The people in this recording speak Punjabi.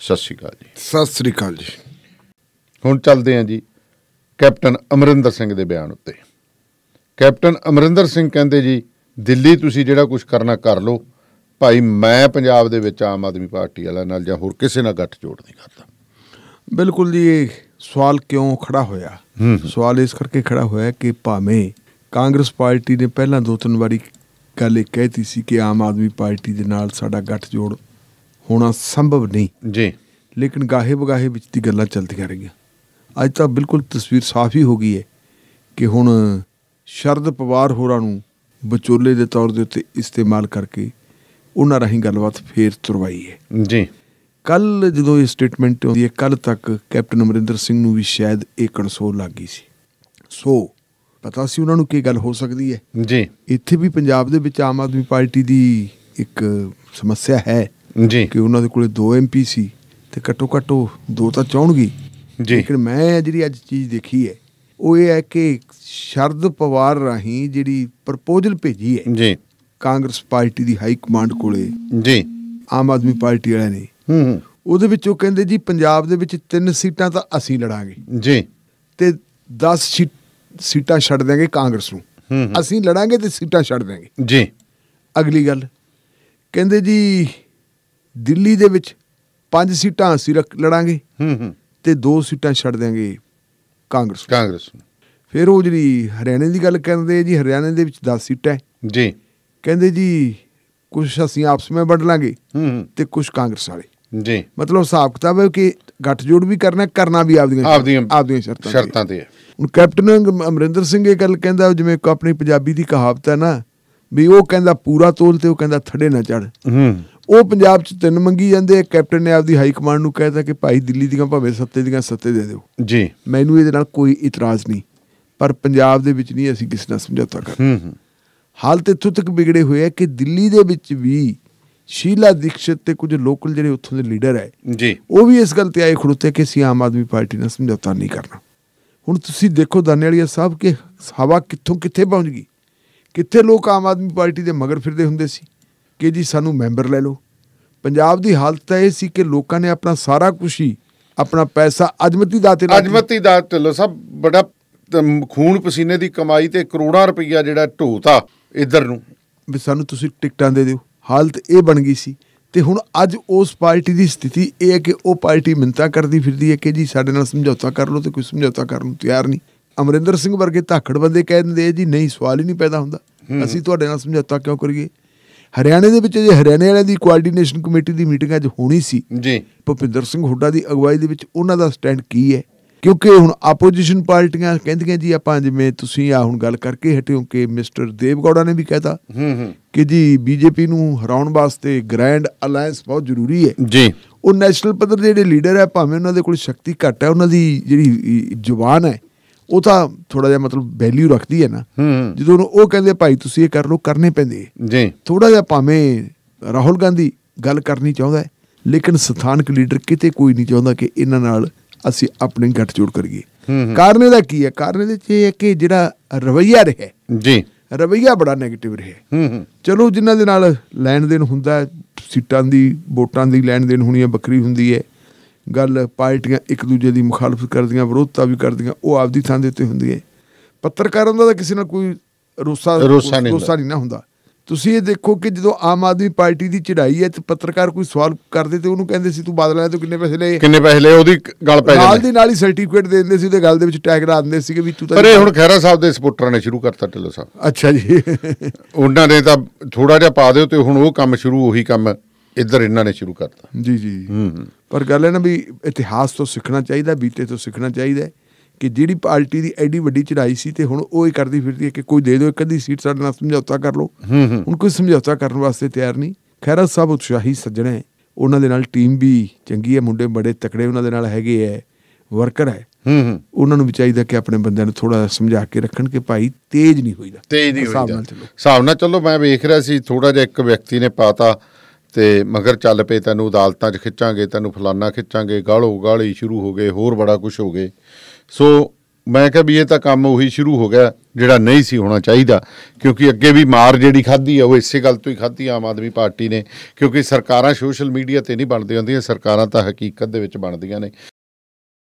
ਸਤਿ ਸ਼੍ਰੀ ਅਕਾਲ ਜੀ। ਸਤਿ ਸ੍ਰੀ ਅਕਾਲ ਜੀ। ਹੁਣ ਚੱਲਦੇ ਹਾਂ ਜੀ ਕੈਪਟਨ ਅਮਰਿੰਦਰ ਸਿੰਘ ਦੇ ਬਿਆਨ ਉੱਤੇ। ਕੈਪਟਨ ਅਮਰਿੰਦਰ ਸਿੰਘ ਕਹਿੰਦੇ ਜੀ ਦਿੱਲੀ ਤੁਸੀਂ ਜਿਹੜਾ ਕੁਝ ਕਰਨਾ ਕਰ ਲਓ ਭਾਈ ਮੈਂ ਪੰਜਾਬ ਦੇ ਵਿੱਚ ਆਮ ਆਦਮੀ ਪਾਰਟੀ ਵਾਲਾ ਨਾਲ ਜਾਂ ਹੋਰ ਕਿਸੇ ਨਾਲ ਗੱਠ ਜੋੜ ਨਹੀਂ ਕਰਦਾ। ਬਿਲਕੁਲ ਜੀ ਇਹ ਸਵਾਲ ਕਿਉਂ ਖੜਾ ਹੋਇਆ? ਸਵਾਲ ਇਸ ਕਰਕੇ ਖੜਾ ਹੋਇਆ ਕਿ ਭਾਵੇਂ ਕਾਂਗਰਸ ਪਾਰਟੀ ਨੇ ਪਹਿਲਾਂ ਦੋ ਤਿੰਨ ਵਾਰੀ ਗੱਲ ਇਹ ਕਹਿਤੀ ਸੀ ਕਿ ਆਮ ਆਦਮੀ ਪਾਰਟੀ ਦੇ ਨਾਲ ਸਾਡਾ ਗੱਠ ਜੋੜ ਹੋਣਾ ਸੰਭਵ ਨਹੀਂ। ਜੀ। ਲੇਕਿਨ ਗਾਹੇ ਬਗਾਹੇ ਵਿੱਚ ਦੀ ਗੱਲਾਂ ਚੱਲਦੀਆਂ ਰਹੀਆਂ। ਅੱਜ ਤਾਂ ਬਿਲਕੁਲ ਤਸਵੀਰ ਸਾਫ਼ ਹੀ ਹੋ ਗਈ ਹੈ ਕਿ ਹੁਣ ਸ਼ਰਦ ਪਵਾਰ ਹੋਰਾਂ ਨੂੰ ਵਿਚੋਲੇ ਦੇ ਤੌਰ ਦੇ ਉੱਤੇ ਇਸਤੇਮਾਲ ਕਰਕੇ ਉਹਨਾਂ ਰਾਹੀਂ ਗੱਲਬਾਤ ਫੇਰ ਤੁਰਵਾਈ ਹੈ ਜੀ। ਕੱਲ ਜਦੋਂ ਇਹ ਸਟੇਟਮੈਂਟ ਆਉਂਦੀ ਹੈ ਕੱਲ ਤੱਕ ਕੈਪਟਨ ਅਮਰਿੰਦਰ ਸਿੰਘ ਨੂੰ ਵੀ ਸ਼ਾਇਦ ਇਹ ਕਨਸੋਲ ਲੱਗ ਗਈ ਸੀ। ਸੋ ਪਤਾ ਸੀ ਉਹਨਾਂ ਨੂੰ ਕੀ ਗੱਲ ਹੋ ਸਕਦੀ ਹੈ ਜੀ। ਇੱਥੇ ਵੀ ਪੰਜਾਬ ਦੇ ਵਿੱਚ ਆਮ ਆਦਮੀ ਪਾਰਟੀ ਦੀ ਇੱਕ ਸਮੱਸਿਆ ਹੈ। ਜੀ। ਕਿ ਉਹਨਾਂ ਦੇ ਕੋਲੇ ਦੋ ਐਮਪੀ ਸੀ ਤੇ ਘੱਟੋ ਘੱਟ ਉਹ ਦੋ ਤਾਂ ਚਾਹਣਗੇ। ਜੀ। ਲੇਕਿਨ ਮੈਂ ਜਿਹੜੀ ਅੱਜ ਚੀਜ਼ ਦੇਖੀ ਹੈ ਉਹ ਇਹ ਹੈ ਕਿ ਸ਼ਰਦ ਪਵਾਰ ਰਾਹੀਂ ਜਿਹੜੀ ਪ੍ਰਪੋਜ਼ਲ ਭੇਜੀ ਹੈ ਜੀ। ਕਾਂਗਰਸ ਪਾਰਟੀ ਦੀ ਹਾਈ ਕਮਾਂਡ ਕੋਲੇ ਜੀ। ਆਮ ਆਦਮੀ ਪਾਰਟੀ ਵਾਲਿਆਂ ਨੇ। ਹੂੰ ਹੂੰ। ਉਹਦੇ ਵਿੱਚ ਉਹ ਕਹਿੰਦੇ ਜੀ ਪੰਜਾਬ ਦੇ ਵਿੱਚ ਤਿੰਨ ਸੀਟਾਂ ਤਾਂ ਅਸੀਂ ਲੜਾਂਗੇ। ਜੀ। ਤੇ 10 ਸੀਟਾਂ ਛੱਡ ਦਿਆਂਗੇ ਕਾਂਗਰਸ ਨੂੰ। ਅਸੀਂ ਲੜਾਂਗੇ ਤੇ ਸੀਟਾਂ ਛੱਡ ਦਿਆਂਗੇ। ਜੀ। ਅਗਲੀ ਗੱਲ ਕਹਿੰਦੇ ਜੀ ਦਿੱਲੀ ਦੇ ਵਿੱਚ ਪੰਜ ਸੀਟਾਂ ਅਸੀਂ ਲੜਾਂਗੇ ਹੂੰ ਹੂੰ। ਤੇ ਦੋ ਸੀਟਾਂ ਛੱਡ ਦਿਆਂਗੇ ਕਾਂਗਰਸ। ਕਾਂਗਰਸ ਫਿਰ ਉਹ ਜਿਹੜੀ ਹਰਿਆਣੇ ਦੀ ਗੱਲ ਕਰਦੇ ਜੀ ਹਰਿਆਣੇ ਦੇ ਵਿੱਚ 10 ਸੀਟਾਂ ਹੈ। ਜੀ। ਕਹਿੰਦੇ ਜੀ ਕੁਝ ਅਸੀਂ ਆਪਸ ਵਿੱਚ ਵੰਡ ਲਾਂਗੇ ਹੂੰ ਹੂੰ। ਤੇ ਕੁਝ ਕਾਂਗਰਸ ਵਾਲੇ। ਜੀ। ਮਤਲਬ ਹਿਸਾਬ ਕਿਤਾਬ ਹੈ ਕਿ ਗੱਠਜੋੜ ਵੀ ਕਰਨਾ ਕਰਨਾ ਵੀ ਆਪਦੀਆਂ ਆਪਦੀਆਂ ਆਪਦੀਆਂ ਸ਼ਰਤਾਂ। ਸ਼ਰਤਾਂ ਤੇ ਹੈ। ਹੁਣ ਕੈਪਟਨ ਅਮ- ਅਮਰਿੰਦਰ ਸਿੰਘ ਇਹ ਗੱਲ ਕਹਿੰਦਾ ਜਿਵੇਂ ਆਪਣੀ ਪੰਜਾਬੀ ਦੀ ਕਹਾਵਤ ਹੈ ਨਾ ਵੀ ਉਹ ਕਹਿੰਦਾ ਪੂਰਾ ਤੋਲ ਤੇ ਉਹ ਕਹਿੰਦਾ ਥੜੇ ਨਾ ਚੜ ਹੂੰ। ਉਹ ਪੰਜਾਬ 'ਚ ਤਿੰਨ ਮੰਗੀ ਜਾਂਦੇ ਆ ਕੈਪਟਨ ਨੇ ਆਪਦੀ ਹਾਈ ਕਮਾਂਡ ਨੂੰ ਕਹਿਤਾ ਕਿ ਭਾਈ ਦਿੱਲੀ ਦੀਆਂ ਭਾਵੇਂ ਸੱਤੇ ਦੀਆਂ ਸੱਤੇ ਦੇ ਦਿਓ। ਜੀ। ਮੈਨੂੰ ਇਹਦੇ ਨਾਲ ਕੋਈ ਇਤਰਾਜ਼ ਨਹੀਂ ਪਰ ਪੰਜਾਬ ਦੇ ਵਿੱਚ ਨਹੀਂ ਅਸੀਂ ਕਿਸੇ ਨਾਲ ਸਮਝੌਤਾ ਕਰ ਹੂੰ ਹੂੰ। ਹਾਲਤ ਇੱਥੋਂ ਤੱਕ ਵਿਗੜੇ ਹੋਏ ਆ ਕਿ ਦਿੱਲੀ ਦੇ ਵਿੱਚ ਵੀ ਸ਼ੀਲਾ ਦੀਕਸ਼ਿਤ ਤੇ ਕੁਝ ਲੋਕਲ ਜਿਹੜੇ ਉੱਥੋਂ ਦੇ ਲੀਡਰ ਹੈ ਜੀ। ਉਹ ਵੀ ਇਸ ਗੱਲ ਤੇ ਆਏ ਖੜੋਤੇ ਕਿ ਅਸੀਂ ਆਮ ਆਦਮੀ ਪਾਰਟੀ ਨਾਲ ਸਮਝੌਤਾ ਨਹੀਂ ਕਰਨਾ। ਹੁਣ ਤੁਸੀਂ ਦੇਖੋ ਦਾਨੇਵਾਲੀਆ ਸਾਹਿਬ ਕਿ ਹਵਾ ਕਿੱਥੋਂ ਕਿੱਥੇ ਪਹੁੰਚ ਗਈ? ਕਿੱਥੇ ਲੋਕ ਆਮ ਆਦਮੀ ਪਾਰਟੀ ਦੇ ਮਗਰ ਫਿਰਦੇ ਹੁੰਦੇ ਸੀ? ਕਿ ਜੀ ਸਾਨੂੰ ਮੈਂਬਰ ਲੈ ਲਓ। ਪੰਜਾਬ ਦੀ ਹਾਲਤ ਤਾਂ ਇਹ ਸੀ ਕਿ ਲੋਕਾਂ ਨੇ ਆਪਣਾ ਸਾਰਾ ਕੁਝ ਹੀ ਆਪਣਾ ਪੈਸਾ ਅਜਮਤੀ ਦਾਤੇ। ਨਾਲ ਅਜਮਤੀ ਦਾ ਢਿੱਲੋਂ ਸਾਹਿਬ ਬੜਾ ਖੂਨ ਪਸੀਨੇ ਦੀ ਕਮਾਈ ਤੇ ਕਰੋੜਾਂ ਰੁਪਈਆ ਜਿਹੜਾ ਢੋਤਾ ਇਧਰ ਨੂੰ। ਵੀ ਸਾਨੂੰ ਤੁਸੀਂ ਟਿਕਟਾਂ ਦੇ ਦਿਓ। ਹਾਲਤ ਇਹ ਬਣ ਗਈ ਸੀ। ਤੇ ਹੁਣ ਅੱਜ ਉਸ ਪਾਰਟੀ ਦੀ ਸਥਿਤੀ ਇਹ ਹੈ ਕਿ ਉਹ ਪਾਰਟੀ ਮਿੰਤਾ ਕਰਦੀ ਫਿਰਦੀ ਹੈ ਕਿ ਜੀ ਸਾਡੇ ਨਾਲ ਸਮਝੌਤਾ ਕਰ ਲਓ ਤੇ ਕੋਈ ਸਮਝੌਤਾ ਕਰਨ ਨੂੰ ਤਿਆਰ ਨਹੀਂ। ਅਮਰਿੰਦਰ ਸਿੰਘ ਵਰਗੇ ਧਾਕੜ ਬੰਦੇ ਕਹਿ ਦਿੰਦੇ ਜੀ ਨਹੀਂ ਸਵਾਲ ਹੀ ਨਹੀਂ ਪੈਦਾ ਹੁੰਦਾ। ਅਸੀਂ ਤੁਹਾਡੇ ਨਾਲ ਸਮਝੌਤਾ ਕਿਉਂ ਕਰੀਏ? ਹਰਿਆਣੇ ਦੇ ਵਿੱਚ ਜੇ ਹਰਿਆਣੇ ਵਾਲਿਆਂ ਦੀ ਕੋਆਰਡੀਨੇਸ਼ਨ ਕਮੇਟੀ ਦੀ ਮੀਟਿੰਗ ਅੱਜ ਹੋਣੀ ਸੀ। ਜੀ। ਭੁਪਿੰਦਰ ਸਿੰਘ ਹੁੱਡਾ ਦੀ ਅਗਵਾਈ ਦੇ ਵਿੱਚ ਉਹਨਾਂ ਦਾ ਸਟੈਂਡ ਕੀ ਹੈ? ਕਿਉਂਕਿ ਹੁਣ ਆਪੋਜੀਸ਼ਨ ਪਾਰਟੀਆਂ ਕਹਿੰਦੀਆਂ ਜੀ ਆਪਾਂ ਜਿਵੇਂ ਤੁਸੀਂ ਆ ਹੁਣ ਗੱਲ ਕਰਕੇ ਹਟਿਓ ਕਿ ਮਿਸਟਰ ਦੇਵਗੌੜਾ ਨੇ ਵੀ ਕਹਿਤਾ ਹੂੰ ਹੂੰ। ਕਿ ਜੀ ਬੀਜੇਪੀ ਨੂੰ ਹਰਾਉਣ ਵਾਸਤੇ ਗ੍ਰੈਂਡ ਅਲਾਈਅੰਸ ਬਹੁਤ ਜ਼ਰੂਰੀ ਹੈ। ਜੀ। ਉਹ ਨੈਸ਼ਨਲ ਪੱਧਰ ਦੇ ਜਿਹੜੇ ਲੀਡਰ ਹੈ ਭਾਵੇਂ ਉਹਨਾਂ ਦੇ ਕੋਲ ਸ਼ਕਤੀ ਘੱਟ ਹੈ ਉਹਨਾਂ ਦੀ ਜਿਹੜੀ ਜ਼ੁਬਾਨ ਹੈ ਉਹ ਤਾਂ ਥੋੜਾ ਜਿਹਾ ਮਤਲਬ ਵੈਲਿਊ ਰੱਖਦੀ ਹੈ ਨਾ। ਜਦੋਂ ਉਹ ਕਹਿੰਦੇ ਭਾਈ ਤੁਸੀਂ ਇਹ ਕਰ ਲਓ ਕਰਨੇ ਪੈਂਦੇ ਜੀ। ਥੋੜਾ ਜਿਹਾ ਭਾਵੇਂ ਰਾਹੁਲ ਗਾਂਧੀ ਗੱਲ ਕਰਨੀ ਚਾਹੁੰਦਾ ਹੈ ਲੇਕਿਨ ਸਥਾਨਕ ਲੀਡਰ ਕਿਤੇ ਕੋਈ ਨਹੀਂ ਚਾਹੁੰਦਾ ਕਿ ਇਹਨਾਂ ਨਾਲ ਅਸੀਂ ਆਪਣੀ ਗੱਠਜੋੜ ਕਰੀਏ। ਕਾਰਨ ਇਹਦਾ ਕੀ ਹੈ? ਕਾਰਨ ਇਹਦੇ ਚ ਇਹ ਹੈ ਕਿ ਜਿਹੜਾ ਰਵਈਆ ਰਿਹਾ ਜੀ। ਰਵਈਆ ਬੜਾ 네ਗੇਟਿਵ ਰਿਹਾ ਹੂੰ। ਹੂੰ ਚਲੋ ਜਿਨ੍ਹਾਂ ਦੇ ਨਾਲ ਲੈਣ ਦੇਣ ਹੁੰਦਾ ਸੀਟਾਂ ਦੀ ਵੋਟਾਂ ਦੀ ਲੈਣ ਦੇਣ ਹੋਣੀ ਹੈ ਵੱਖਰੀ ਹੁੰਦੀ ਹੈ ਗੱਲ ਪਾਰਟੀਆਂ ਇੱਕ ਦੂਜੇ ਦੀ ਮੁਖਾਲਫਤ ਕਰਦੀਆਂ ਵਿਰੋਧਤਾ ਵੀ ਕਰਦੀਆਂ ਉਹ ਆਪਦੀ ਥਾਂ ਦੇ ਉੱਤੇ ਹੁੰਦੀ ਹੈ ਪੱਤਰਕਾਰਾਂ ਦਾ ਤਾਂ ਕਿਸੇ ਨਾਲ ਕੋਈ ਰੋਸਾ ਰੋਸਾ ਨਹੀਂ ਨਾ ਹੁੰਦਾ। ਤੁਸੀਂ ਇਹ ਦੇਖੋ ਕਿ ਜਦੋਂ ਆਮ ਆਦਮੀ ਪਾਰਟੀ ਦੀ ਚੜ੍ਹਾਈ ਹੈ ਤੇ ਪੱਤਰਕਾਰ ਕੋਈ ਸਵਾਲ ਕਰਦੇ ਤੇ ਉਹਨੂੰ ਕਹਿੰਦੇ ਸੀ ਤੂੰ ਬਾਦਲਾਂ ਤੋਂ ਕਿੰਨੇ ਪੈਸੇ ਲਏ? ਕਿੰਨੇ ਪੈਸੇ ਲਏ ਉਹਦੀ ਗੱਲ ਪੈ ਨਾਲ ਜਾਂਦੀ। ਦੀ ਨਾਲ ਹੀ ਸਰਟੀਫਿਕੇਟ ਦੇ ਦਿੰਦੇ ਸੀ ਉਹਦੇ ਗੱਲ ਦੇ ਵਿੱਚ ਟੈਗ ਲਾ ਦਿੰਦੇ ਸੀਗੇ ਵੀ ਤੂੰ ਤਾਂ ਪਰ ਇਹ ਹੁਣ ਖਹਿਰਾ ਸਾਹਿਬ ਦੇ ਸਪੋਰਟਰਾਂ ਨੇ ਸ਼ੁਰੂ ਕਰਤਾ ਢਿੱਲੋਂ ਸਾਹਿਬ। ਅੱਛਾ ਜੀ। ਉਹਨਾਂ ਨੇ ਤਾਂ ਥੋੜਾ ਜਿਹਾ ਪਾ ਦਿਓ ਤੇ ਹੁਣ ਉਹ ਕੰਮ ਸ਼ੁਰੂ ਉਹੀ ਕੰਮ ਇੱਧਰ ਇਹਨਾਂ ਨੇ ਸ਼ੁਰੂ ਕਰਤਾ। ਜੀ ਜੀ। ਪਰ ਗੱਲ ਹੈ ਨਾ ਵੀ ਇਤਿਹਾਸ ਤੋਂ ਸਿੱਖਣਾ ਚਾਹੀਦਾ ਬੀਤੇ ਤੋਂ ਸਿੱਖਣਾ ਚਾਹੀਦਾ ਕਿ ਜਿਹੜੀ ਪਾਰਟੀ ਦੀ ਐਡੀ ਵੱਡੀ ਚੜਾਈ ਸੀ ਤੇ ਹੁਣ ਉਹ ਹੀ ਕਰਦੀ ਫਿਰਦੀ ਹੈ ਕਿ ਕੋਈ ਦੇ ਦਿਓ ਇੱਕ ਅੱਧੀ ਸੀਟ ਸਾਡੇ ਨਾਲ ਸਮਝੌਤਾ ਕਰ ਲਓ। ਹੁਣ ਕੋਈ ਸਮਝੌਤਾ ਕਰਨ ਵਾਸਤੇ ਤਿਆਰ ਨਹੀਂ। ਖੈਰਾ ਸਾਹਿਬ ਉਤਸ਼ਾਹੀ ਸੱਜਣਾ ਹੈ। ਉਹਨਾਂ ਦੇ ਨਾਲ ਟੀਮ ਵੀ ਚੰਗੀ ਹੈ ਮੁੰਡੇ ਬੜੇ ਤਕੜੇ ਉਹਨਾਂ ਦੇ ਨਾਲ ਹੈਗੇ ਹੈ ਵਰਕਰ ਹੈ। ਹੂੰ ਹੂੰ। ਉਹਨਾਂ ਨੂੰ ਵੀ ਚਾਹੀਦਾ ਕਿ ਆਪਣੇ ਬੰਦਿਆਂ ਨੂੰ ਥੋੜਾ ਸਮਝਾ ਕੇ ਰੱਖਣ ਕਿ ਭਾਈ ਤੇਜ਼ ਨਹੀਂ ਹੋਈਦਾ। ਤੇਜ਼ ਨਹੀਂ ਹਿਸਾਬ ਹੋਈਦਾ। ਨਾਲ ਚੱਲੋ। ਹਿਸਾਬ ਨਾਲ ਚੱਲੋ ਮੈਂ ਵੇਖ ਰਿਹਾ ਸੀ ਥੋੜਾ ਜਿਹਾ ਇੱਕ ਵਿਅਕਤੀ ਨੇ ਪਾਤਾ ਤੇ ਮਗਰ ਚੱਲ ਪਏ, ਤੈਨੂੰ ਅਦਾਲਤਾਂ 'ਚ ਖਿੱਚਾਂਗੇ, ਤੈਨੂੰ ਫਲਾਨਾ ਖਿੱਚਾਂਗੇ, ਗਾਲੋ ਗਾਲੀ ਸ਼ੁਰੂ ਹੋ ਗਏ, ਹੋਰ ਬੜਾ ਕੁਝ ਹੋ ਗਏ। ਸੋ ਮੈਂ ਕਿਹਾ ਵੀ ਇਹ ਤਾਂ ਕੰਮ ਉਹੀ ਸ਼ੁਰੂ ਹੋ ਗਿਆ ਜਿਹੜਾ ਨਹੀਂ ਸੀ ਹੋਣਾ ਚਾਹੀਦਾ, ਕਿਉਂਕਿ ਅੱਗੇ ਵੀ ਮਾਰ ਜਿਹੜੀ ਖਾਧੀ ਆ, ਉਹ ਇਸੇ ਗੱਲ ਤੋਂ ਹੀ ਖਾਧੀ ਆਮ ਆਦਮੀ ਪਾਰਟੀ ਨੇ, ਕਿਉਂਕਿ ਸਰਕਾਰਾਂ ਸੋਸ਼ਲ ਮੀਡੀਆ ਤੇ ਨਹੀਂ ਬਣਦੀਆਂ ਹੁੰਦੀਆਂ, ਸਰਕਾਰਾਂ ਤਾਂ ਹਕੀਕਤ ਦੇ ਵਿੱਚ ਬਣਦੀਆਂ ਨੇ।